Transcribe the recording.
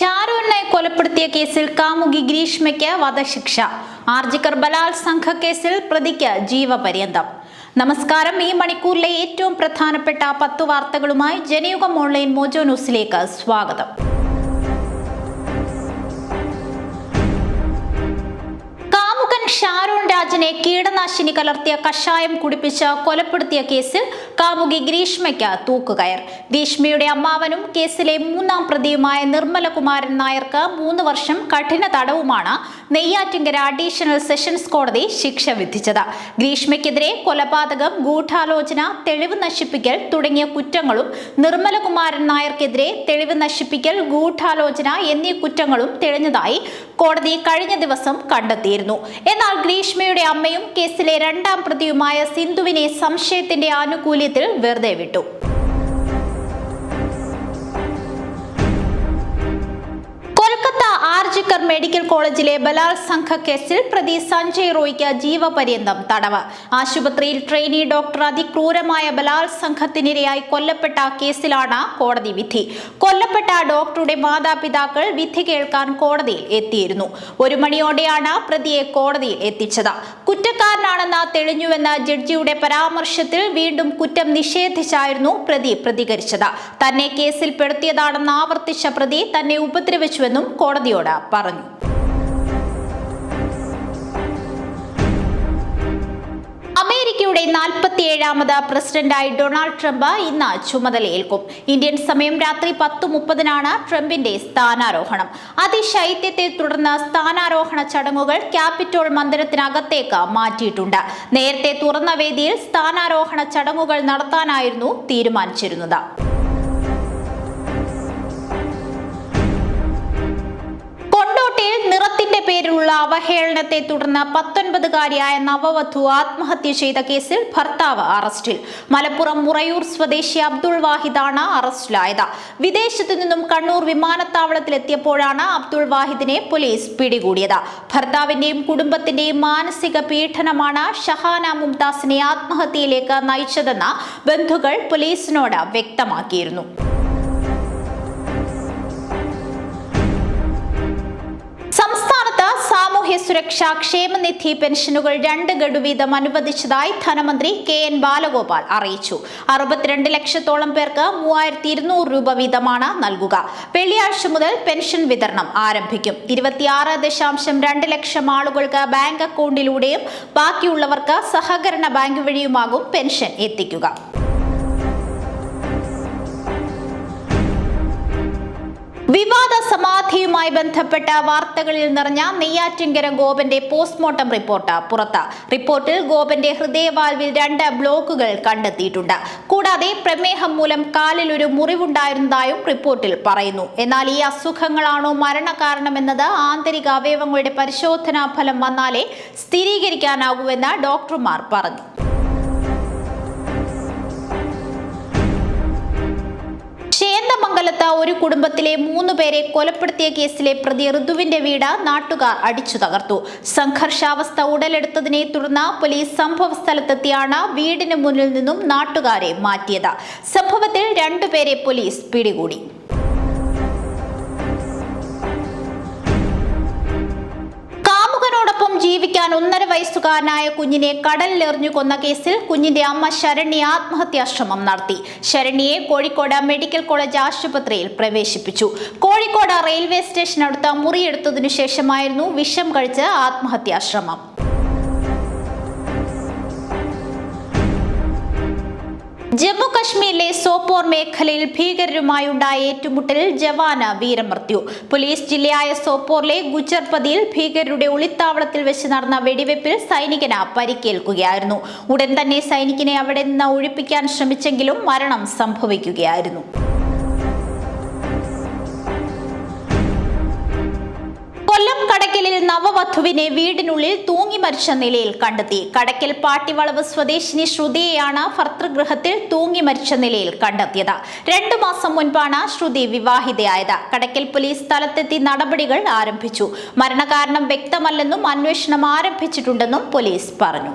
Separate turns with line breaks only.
ഷാരൂനെ കൊലപ്പെടുത്തിയ കേസിൽ കാമുകി ഗ്രീഷ്മയ്ക്ക് വധശിക്ഷ ആർജിക്കർ ബലാത്സംഘ കേസിൽ പ്രതിക്ക് ജീവപര്യന്തം നമസ്കാരം ഈ മണിക്കൂറിലെ ഏറ്റവും പ്രധാനപ്പെട്ട പത്തു വാർത്തകളുമായി ജനയുഗം ഓൺലൈൻ മോജോ ന്യൂസിലേക്ക് സ്വാഗതം കാമുകൻ ഷാരൂൺ ഋഷിരാജിനെ കീടനാശിനി കലർത്തിയ കഷായം കുടിപ്പിച്ച് കൊലപ്പെടുത്തിയ കേസിൽ കാമുകി ഗ്രീഷ്മയ്ക്ക് തൂക്കുകയർ ഗ്രീഷ്മയുടെ അമ്മാവനും കേസിലെ മൂന്നാം പ്രതിയുമായ നിർമ്മലകുമാരൻ നായർക്ക് മൂന്ന് വർഷം കഠിന തടവുമാണ് നെയ്യാറ്റിങ്കര അഡീഷണൽ സെഷൻസ് കോടതി ശിക്ഷ വിധിച്ചത് ഗ്രീഷ്മയ്ക്കെതിരെ കൊലപാതകം ഗൂഢാലോചന തെളിവ് നശിപ്പിക്കൽ തുടങ്ങിയ കുറ്റങ്ങളും നിർമ്മലകുമാരൻ നായർക്കെതിരെ തെളിവ് നശിപ്പിക്കൽ ഗൂഢാലോചന എന്നീ കുറ്റങ്ങളും തെളിഞ്ഞതായി കോടതി കഴിഞ്ഞ ദിവസം കണ്ടെത്തിയിരുന്നു എന്നാൽ ഗ്രീഷ്മയുടെ അമ്മയും കേസിലെ രണ്ടാം പ്രതിയുമായ സിന്ധുവിനെ സംശയത്തിന്റെ ആനുകൂല്യത്തിൽ വെറുതെ വിട്ടു ആറ്റിക്കർ മെഡിക്കൽ കോളേജിലെ ബലാത്സംഘ കേസിൽ പ്രതി സഞ്ജയ് റോയ്ക്ക് ജീവപര്യന്തം തടവ് ആശുപത്രിയിൽ ട്രെയിനി ഡോക്ടർ അതിക്രൂരമായ ബലാത്സംഘത്തിനിരയായി കൊല്ലപ്പെട്ട കേസിലാണ് കോടതി വിധി കൊല്ലപ്പെട്ട ഡോക്ടറുടെ മാതാപിതാക്കൾ വിധി കേൾക്കാൻ കോടതിയിൽ എത്തിയിരുന്നു ഒരു മണിയോടെയാണ് പ്രതിയെ കോടതിയിൽ എത്തിച്ചത് കുറ്റക്കാരനാണെന്ന് തെളിഞ്ഞുവെന്ന ജഡ്ജിയുടെ പരാമർശത്തിൽ വീണ്ടും കുറ്റം നിഷേധിച്ചായിരുന്നു പ്രതി പ്രതികരിച്ചത് തന്നെ കേസിൽ പെടുത്തിയതാണെന്ന് ആവർത്തിച്ച പ്രതി തന്നെ ഉപദ്രവിച്ചുവെന്നും കോടതിയോട് പറഞ്ഞു അമേരിക്കയുടെ നാൽപ്പത്തിയേഴാമത് പ്രസിഡന്റായി ഡൊണാൾഡ് ട്രംപ് ഇന്ന് ചുമതലയേൽക്കും ഇന്ത്യൻ സമയം രാത്രി പത്ത് മുപ്പതിനാണ് ട്രംപിന്റെ സ്ഥാനാരോഹണം അതിശൈത്യത്തെ തുടർന്ന് സ്ഥാനാരോഹണ ചടങ്ങുകൾ ക്യാപിറ്റോൾ മന്ദിരത്തിനകത്തേക്ക് മാറ്റിയിട്ടുണ്ട് നേരത്തെ തുറന്ന വേദിയിൽ സ്ഥാനാരോഹണ ചടങ്ങുകൾ നടത്താനായിരുന്നു തീരുമാനിച്ചിരുന്നത് പണത്തിന്റെ പേരിലുള്ള അവഹേളനത്തെ തുടർന്ന് പത്തൊൻപതുകാരിയായ നവവധു ആത്മഹത്യ ചെയ്ത കേസിൽ ഭർത്താവ് അറസ്റ്റിൽ മലപ്പുറം മുറയൂർ സ്വദേശി അബ്ദുൾ വാഹിദാണ് അറസ്റ്റിലായത് വിദേശത്തു നിന്നും കണ്ണൂർ വിമാനത്താവളത്തിലെത്തിയപ്പോഴാണ് അബ്ദുൾ വാഹിദിനെ പോലീസ് പിടികൂടിയത് ഭർത്താവിന്റെയും കുടുംബത്തിന്റെയും മാനസിക പീഡനമാണ് ഷഹാന മുംതാസിനെ ആത്മഹത്യയിലേക്ക് നയിച്ചതെന്ന് ബന്ധുക്കൾ പോലീസിനോട് വ്യക്തമാക്കിയിരുന്നു ആരോഗ്യ സുരക്ഷാ ക്ഷേമനിധി പെൻഷനുകൾ രണ്ട് ഗഡു വീതം അനുവദിച്ചതായി ധനമന്ത്രി കെ എൻ ബാലഗോപാൽ അറിയിച്ചു അറുപത്തിരണ്ട് ലക്ഷത്തോളം പേർക്ക് മൂവായിരത്തി ഇരുന്നൂറ് രൂപ വീതമാണ് നൽകുക വെള്ളിയാഴ്ച മുതൽ പെൻഷൻ വിതരണം ആരംഭിക്കും ഇരുപത്തിയാറ് ദശാംശം രണ്ട് ലക്ഷം ആളുകൾക്ക് ബാങ്ക് അക്കൗണ്ടിലൂടെയും ബാക്കിയുള്ളവർക്ക് സഹകരണ ബാങ്ക് വഴിയുമാകും പെൻഷൻ എത്തിക്കുക വിവാദ സമാധിയുമായി ബന്ധപ്പെട്ട വാർത്തകളിൽ നിറഞ്ഞ നെയ്യാറ്റിങ്കര ഗോപന്റെ പോസ്റ്റ്മോർട്ടം റിപ്പോർട്ട് പുറത്ത് റിപ്പോർട്ടിൽ ഗോപന്റെ ഹൃദയവാൽവിൽ രണ്ട് ബ്ലോക്കുകൾ കണ്ടെത്തിയിട്ടുണ്ട് കൂടാതെ പ്രമേഹം മൂലം കാലിൽ ഒരു മുറിവുണ്ടായിരുന്നതായും റിപ്പോർട്ടിൽ പറയുന്നു എന്നാൽ ഈ അസുഖങ്ങളാണോ മരണകാരണമെന്നത് ആന്തരിക അവയവങ്ങളുടെ പരിശോധനാ ഫലം വന്നാലേ സ്ഥിരീകരിക്കാനാകൂവെന്ന് ഡോക്ടർമാർ പറഞ്ഞു കൊല്ലത്ത് ഒരു കുടുംബത്തിലെ മൂന്ന് പേരെ കൊലപ്പെടുത്തിയ കേസിലെ പ്രതി ഋതുവിന്റെ വീട് നാട്ടുകാർ അടിച്ചു തകർത്തു സംഘർഷാവസ്ഥ ഉടലെടുത്തതിനെ തുടർന്ന് പോലീസ് സംഭവ സ്ഥലത്തെത്തിയാണ് വീടിന് മുന്നിൽ നിന്നും നാട്ടുകാരെ മാറ്റിയത് സംഭവത്തിൽ രണ്ടുപേരെ പോലീസ് പിടികൂടി മരിക്കാൻ ഒന്നര വയസ്സുകാരനായ കുഞ്ഞിനെ കടലിലെറിഞ്ഞു കൊന്ന കേസിൽ കുഞ്ഞിന്റെ അമ്മ ശരണ്യ ആത്മഹത്യാശ്രമം നടത്തി ശരണ്യയെ കോഴിക്കോട് മെഡിക്കൽ കോളേജ് ആശുപത്രിയിൽ പ്രവേശിപ്പിച്ചു കോഴിക്കോട് റെയിൽവേ സ്റ്റേഷനടുത്ത മുറിയെടുത്തതിനു ശേഷമായിരുന്നു വിഷം കഴിച്ച് ആത്മഹത്യാശ്രമം ജമ്മു കശ്മീരിലെ സോപ്പോർ മേഖലയിൽ ഭീകരരുമായുണ്ടായ ഏറ്റുമുട്ടലിൽ ജവാന് വീരമൃത്യു പോലീസ് ജില്ലയായ സോപ്പോറിലെ ഗുജർപതിയിൽ ഭീകരരുടെ ഒളിത്താവളത്തിൽ വെച്ച് നടന്ന വെടിവെപ്പിൽ സൈനികന് പരിക്കേൽക്കുകയായിരുന്നു ഉടൻ തന്നെ സൈനികനെ അവിടെ നിന്ന് ഒഴിപ്പിക്കാൻ ശ്രമിച്ചെങ്കിലും മരണം സംഭവിക്കുകയായിരുന്നു കടക്കലിൽ നവവധുവിനെ വീടിനുള്ളിൽ തൂങ്ങി മരിച്ച നിലയിൽ കണ്ടെത്തി കടക്കൽ പാട്ടിവളവ് സ്വദേശിനി ശ്രുതിയെയാണ് ഭർത്തൃഗൃഹത്തിൽ തൂങ്ങി മരിച്ച നിലയിൽ കണ്ടെത്തിയത് രണ്ടു മാസം മുൻപാണ് ശ്രുതി വിവാഹിതയായത് കടക്കൽ പോലീസ് സ്ഥലത്തെത്തി നടപടികൾ ആരംഭിച്ചു മരണകാരണം വ്യക്തമല്ലെന്നും അന്വേഷണം ആരംഭിച്ചിട്ടുണ്ടെന്നും പോലീസ് പറഞ്ഞു